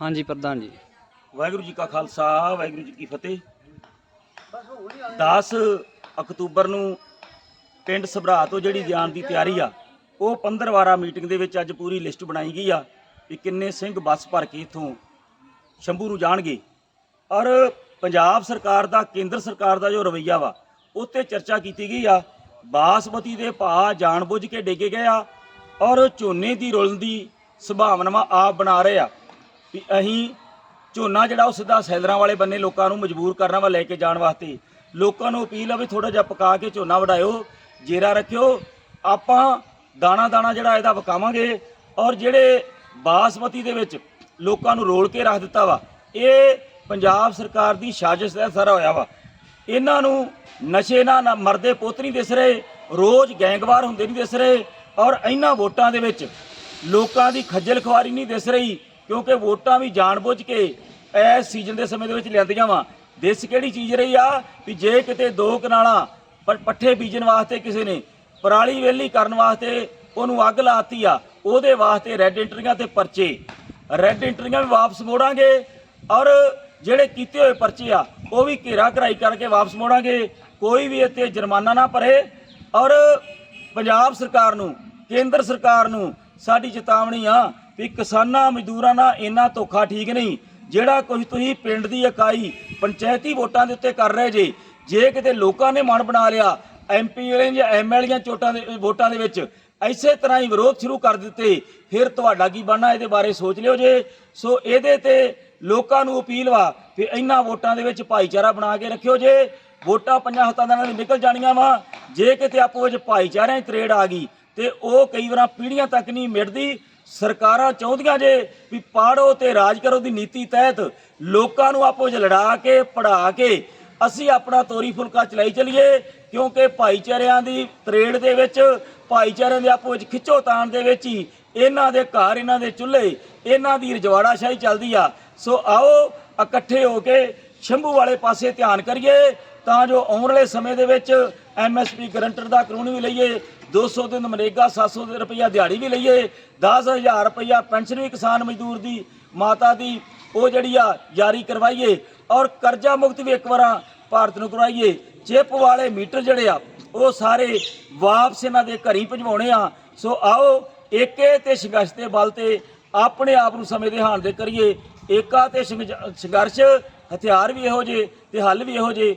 ਹਾਂਜੀ, ਪ੍ਰਧਾਨ ਜੀ। ਵਾਹਿਗੁਰੂ ਜੀ ਕਾ ਖਾਲਸਾ, ਵਾਹਿਗੁਰੂ ਜੀ ਕੀ ਫਤਿਹ। 10 ਅਕਤੂਬਰ ਨੂੰ ਪਿੰਡ ਸਭਰਾ ਤੋਂ ਜਿਹੜੀ ਜਾਣ ਦੀ ਤਿਆਰੀ ਆ, ਉਹ 15 ਵਾਰਾ ਮੀਟਿੰਗ ਦੇ ਵਿੱਚ ਅੱਜ ਪੂਰੀ ਲਿਸਟ ਬਣਾਈ ਗਈ ਆ ਵੀ ਕਿੰਨੇ ਸਿੰਘ ਬੱਸ ਭਰ ਕੇ ਇਥੋਂ ਸ਼ੰਭੂ ਨੂੰ ਜਾਣਗੇ। ਔਰ ਪੰਜਾਬ ਸਰਕਾਰ ਦਾ, ਕੇਂਦਰ ਸਰਕਾਰ ਦਾ ਜੋ ਰਵਈਆ ਵਾ, ਉੱਤੇ ਚਰਚਾ ਕੀਤੀ ਗਈ ਆ। ਬਾਸਮਤੀ ਦੇ ਭਾਅ ਜਾਣਬੁੱਝ ਕੇ ਡੇਗੇ ਗਏ ਆ ਔਰ ਝੋਨੇ ਦੀ ਰੁਲਣ ਦੀ ਸੰਭਾਵਨਾਵਾਂ ਆਪ ਬਣਾ ਰਹੇ ਆ। ਵੀ ਅਸੀਂ ਝੋਨਾ ਜਿਹੜਾ ਉਹ ਸਿੱਧਾ ਸੈਲਰਾਂ ਵਾਲੇ ਬੰਨੇ ਲੋਕਾਂ ਨੂੰ ਮਜਬੂਰ ਕਰਨਾ ਵਾ ਲੈ ਕੇ ਜਾਣ ਵਾਸਤੇ। ਲੋਕਾਂ ਨੂੰ ਅਪੀਲ ਆ ਵੀ ਥੋੜਾ ਜਿਹਾ ਪਕਾ ਕੇ ਝੋਨਾ ਵਢਾਇਓ, ਜੇਰਾ ਰੱਖਿਓ। ਆਪਾਂ ਦਾਣਾ ਦਾਣਾ ਜਿਹੜਾ ਇਹਦਾ ਵਕਾਵਾਂਗੇ ਔਰ ਜਿਹੜੇ ਬਾਸਮਤੀ ਦੇ ਵਿੱਚ ਲੋਕਾਂ ਨੂੰ ਰੋਲ ਕੇ ਰੱਖ ਦਿੱਤਾ ਵਾ, ਇਹ ਪੰਜਾਬ ਸਰਕਾਰ ਦੀ ਸਾਜ਼ਿਸ਼ ਦਾ ਸਾਰਾ ਹੋਇਆ ਵਾ। ਇਹਨਾਂ ਨੂੰ ਨਸ਼ੇ ਨਾਲ ਨਾ ਮਰਦੇ ਪੁੱਤ ਨਹੀਂ ਦਿਸ ਰਹੇ, ਰੋਜ਼ ਗੈਂਗਵਾਰ ਹੁੰਦੇ ਨਹੀਂ ਦਿਸ ਰਹੇ ਔਰ ਇਹਨਾਂ ਵੋਟਾਂ ਦੇ ਵਿੱਚ ਲੋਕਾਂ ਦੀ ਖੱਜਲ ਖੁਆਰੀ ਨਹੀਂ ਦਿਸ ਰਹੀ। ਕਿਉਂਕਿ ਵੋਟਾਂ ਵੀ ਜਾਣਬੁੱਝ ਕੇ ਇਸ ਸੀਜ਼ਨ ਦੇ ਸਮੇਂ ਦੇ ਵਿੱਚ ਲਿਆਂਦੀਆਂ ਵਾ। ਦੇਸ਼ ਕਿਹੜੀ ਚੀਜ਼ ਰਹੀ ਆ ਵੀ ਜੇ ਕਿਤੇ ਦੋ ਕਨਾਲਾਂ ਪ- ਪੱਠੇ ਬੀਜਣ ਵਾਸਤੇ ਕਿਸੇ ਨੇ, ਪਰਾਲੀ ਵੇਲੀ ਕਰਨ ਵਾਸਤੇ ਉਹਨੂੰ ਅੱਗ ਲਾਤੀ ਆ, ਉਹਦੇ ਵਾਸਤੇ ਰੈੱਡ ਐਂਟਰੀਆਂ ਤੇ ਪਰਚੇ। ਰੈੱਡ ਐਂਟਰੀਆਂ ਵੀ ਵਾਪਸ ਮੋੜਾਂਗੇ ਔਰ ਜਿਹੜੇ ਕੀਤੇ ਹੋਏ ਪਰਚੇ ਆ, ਉਹ ਵੀ ਘੇਰਾ ਘਰਾਈ ਕਰਕੇ ਵਾਪਸ ਮੋੜਾਂਗੇ। ਕੋਈ ਵੀ ਇੱਥੇ ਜੁਰਮਾਨਾ ਨਾ ਭਰੇ ਔਰ ਪੰਜਾਬ ਸਰਕਾਰ ਨੂੰ, ਕੇਂਦਰ ਸਰਕਾਰ ਨੂੰ ਸਾਡੀ ਚੇਤਾਵਨੀ ਆ ਵੀ ਕਿਸਾਨਾਂ, ਮਜ਼ਦੂਰਾਂ ਨਾਲ ਇੰਨਾ ਧੋਖਾ ਠੀਕ ਨਹੀਂ, ਜਿਹੜਾ ਕੁਝ ਤੁਸੀਂ ਪਿੰਡ ਦੀ ਇਕਾਈ ਪੰਚਾਇਤੀ ਵੋਟਾਂ ਦੇ ਉੱਤੇ ਕਰ ਰਹੇ ਜੇ ਜੇ ਕਿਤੇ ਲੋਕਾਂ ਨੇ ਮਨ ਬਣਾ ਲਿਆ ਐਮਪੀ ਵਾਲੇ ਜਾਂ ਐਮਐਲਏ ਚੋਟਾਂ ਦੇ, ਵੋਟਾਂ ਦੇ ਵਿੱਚ, ਐਸੇ ਤਰ੍ਹਾਂ ਹੀ ਵਿਰੋਧ ਸ਼ੁਰੂ ਕਰ ਦਿੱਤੇ, ਫਿਰ ਤੁਹਾਡਾ ਕੀ ਬਣਨਾ, ਇਹਦੇ ਬਾਰੇ ਸੋਚ ਲਿਓ ਜੇ। ਸੋ ਇਹਦੇ ਤੇ ਲੋਕਾਂ ਨੂੰ ਅਪੀਲ ਵਾ ਕਿ ਇਹਨਾਂ ਵੋਟਾਂ ਦੇ ਵਿੱਚ ਭਾਈਚਾਰਾ ਬਣਾ ਕੇ ਰੱਖਿਓ ਜੇ। ਵੋਟਾਂ ਪੰਜਾਂ ਹੱਥਾਂ ਦੇ ਨਾਲ ਨਿਕਲ ਜਾਣੀਆਂ ਵਾ। ਜੇ ਕਿਤੇ ਆਪੋ ਵਿੱਚ ਭਾਈਚਾਰਿਆਂ 'ਚ ਤਰੇੜ ਆ ਗਈ, ਤੇ ਉਹ ਕਈ ਵਾਰਾਂ ਪੀੜ੍ਹੀਆਂ ਤੱਕ ਨਹੀਂ ਮਿਟਦੀ ਸਰਕਾਰਾਂ ਚਾਹੁੰਦੀਆਂ ਜੇ ਵੀ ਪਾੜੋ ਤੇ ਰਾਜ ਕਰੋ ਦੀ ਨੀਤੀ ਤਹਿਤ ਲੋਕਾਂ ਨੂੰ ਆਪੋ ਵਿੱਚ ਲੜਾ ਕੇ ਪੜਾ ਕੇ ਅਸੀਂ ਆਪਣਾ ਤੋਰੀ ਫੁਲਕਾ ਚਲਾਈ ਚਲੀਏ, ਕਿਉਂਕਿ ਭਾਈਚਾਰਿਆਂ ਦੀ ਤਰੇੜ ਦੇ ਵਿੱਚ, ਭਾਈਚਾਰਿਆਂ ਦੇ ਆਪੋ ਵਿੱਚ ਖਿੱਚੋ ਤਾਣ ਦੇ ਵਿੱਚ ਹੀ ਇਹਨਾਂ ਦੇ ਘਰ, ਇਹਨਾਂ ਦੇ ਚੁੱਲ੍ਹੇ, ਇਹਨਾਂ ਦੀ ਰਜਵਾੜਾਸ਼ਾਹੀ ਚੱਲਦੀ ਆ। ਸੋ ਆਓ ਇਕੱਠੇ ਹੋ ਕੇ ਸ਼ੰਭੂ ਵਾਲੇ ਪਾਸੇ ਧਿਆਨ ਕਰੀਏ ਤਾਂ ਜੋ ਆਉਣ ਵਾਲੇ ਸਮੇਂ ਦੇ ਵਿੱਚ ਐਮਐਸਪੀ ਗਰੰਟਰ ਦਾ ਕਾਨੂੰਨ ਵੀ ਲਈਏ 200 ਦਿਨ ਮਨਰੇਗਾ 700 ਰੁਪਇਆ ਦਿਹਾੜੀ ਵੀ ਲਈਏ 10000 ਰੁਪਇਆ ਪੈਨਸ਼ਨ ਵੀ ਕਿਸਾਨ ਮਜ਼ਦੂਰ ਦੀ ਮਾਤਾ ਦੀ ਉਹ ਜਿਹੜੀ ਆ ਜਾਰੀ ਕਰਵਾਈਏ ਔਰ ਕਰਜ਼ਾ ਮੁਕਤ ਵੀ ਇੱਕ ਵਾਰਾਂ ਭਾਰਤ ਨੂੰ ਕਰਵਾਈਏ। ਚਿੱਪ ਵਾਲੇ ਮੀਟਰ ਜਿਹੜੇ ਆ, ਉਹ ਸਾਰੇ ਵਾਪਸ ਇਹਨਾਂ ਦੇ ਘਰੀ ਭਜਵਾਉਣੇ ਆ। ਸੋ ਆਓ, ਏਕੇ ਤੇ ਸੰਘਰਸ਼ ਦੇ ਬਲ ਤੇ ਆਪਣੇ ਆਪ ਨੂੰ ਸਮੇਂ ਦੇ ਹਾਣ ਦੇ ਕਰੀਏ। ਏਕਾ ਤੇ ਸੰਘ- ਸੰਘਰਸ਼, ਹਥਿਆਰ ਵੀ ਇਹੋ ਜੇ ਤੇ ਹੱਲ ਵੀ ਇਹੋ ਜੇ